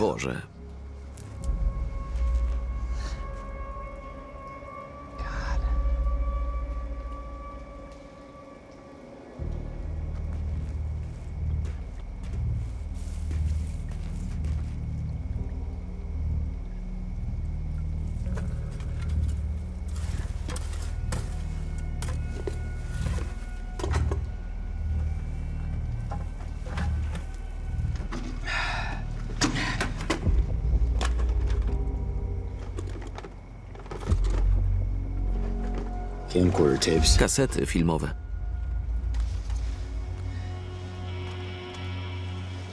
Боже. Camcorder tapes. Kasety filmowe.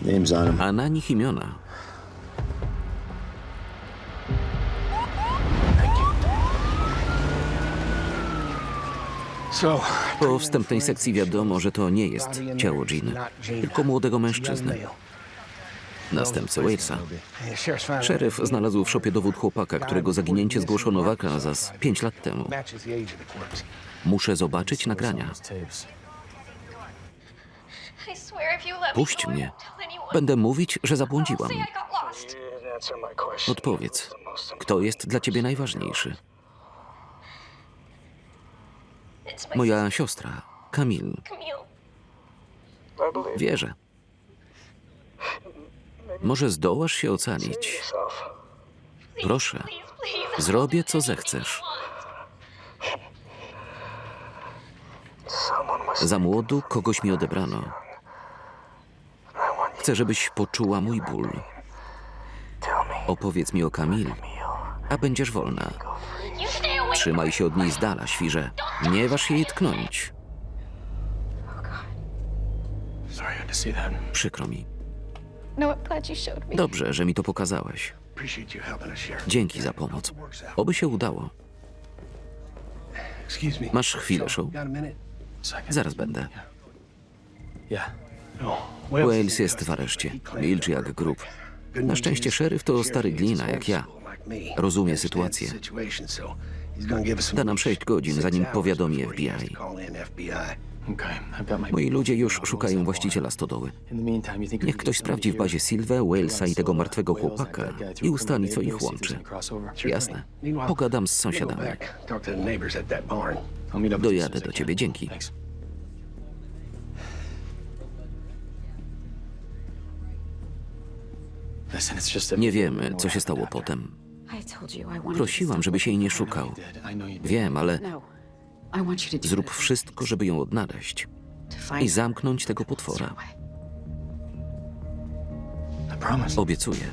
Names on them. A na nich imiona. Po wstępnej sekcji wiadomo, że to nie jest ciało Jean, tylko młodego mężczyzny, następcy Walesa. Szeryf znalazł w szopie dowód chłopaka, którego zaginięcie zgłoszono w Arkansas 5 lat temu. Muszę zobaczyć nagrania. Puść mnie. Będę mówić, że zabłądziłam. Odpowiedz, kto jest dla ciebie najważniejszy? Moja siostra, Camille. Wierzę. Może zdołasz się ocalić. Proszę, zrobię co zechcesz. Za młodu kogoś mi odebrano. Chcę, żebyś poczuła mój ból. Opowiedz mi o Camille, a będziesz wolna. Trzymaj się od niej z dala, świrze. Nie waż jej tknąć. Przykro mi. No, I'm glad you showed me. Dobrze, że mi to pokazałeś. Dzięki za pomoc. Oby się udało. Masz chwilę? Second. Zaraz będę. No. Wales jest w areszcie. Milcz jak grób. Na szczęście szeryf to stary glina jak ja. Rozumie sytuację. Da nam sześć godzin, zanim powiadomi FBI. Moi ludzie już szukają właściciela stodoły. Niech ktoś sprawdzi w bazie? Sylwę, Walesa i tego martwego chłopaka i ustali, co ich łączy. Jasne. Pogadam z sąsiadami. Dojadę do ciebie, dzięki. Nie wiemy, co się stało potem. Prosiłam, żebyś jej nie szukał. Wiem, ale zrób wszystko, żeby ją odnaleźć To find i zamknąć tego potwora. Stowaway. I promise. Obiecuję.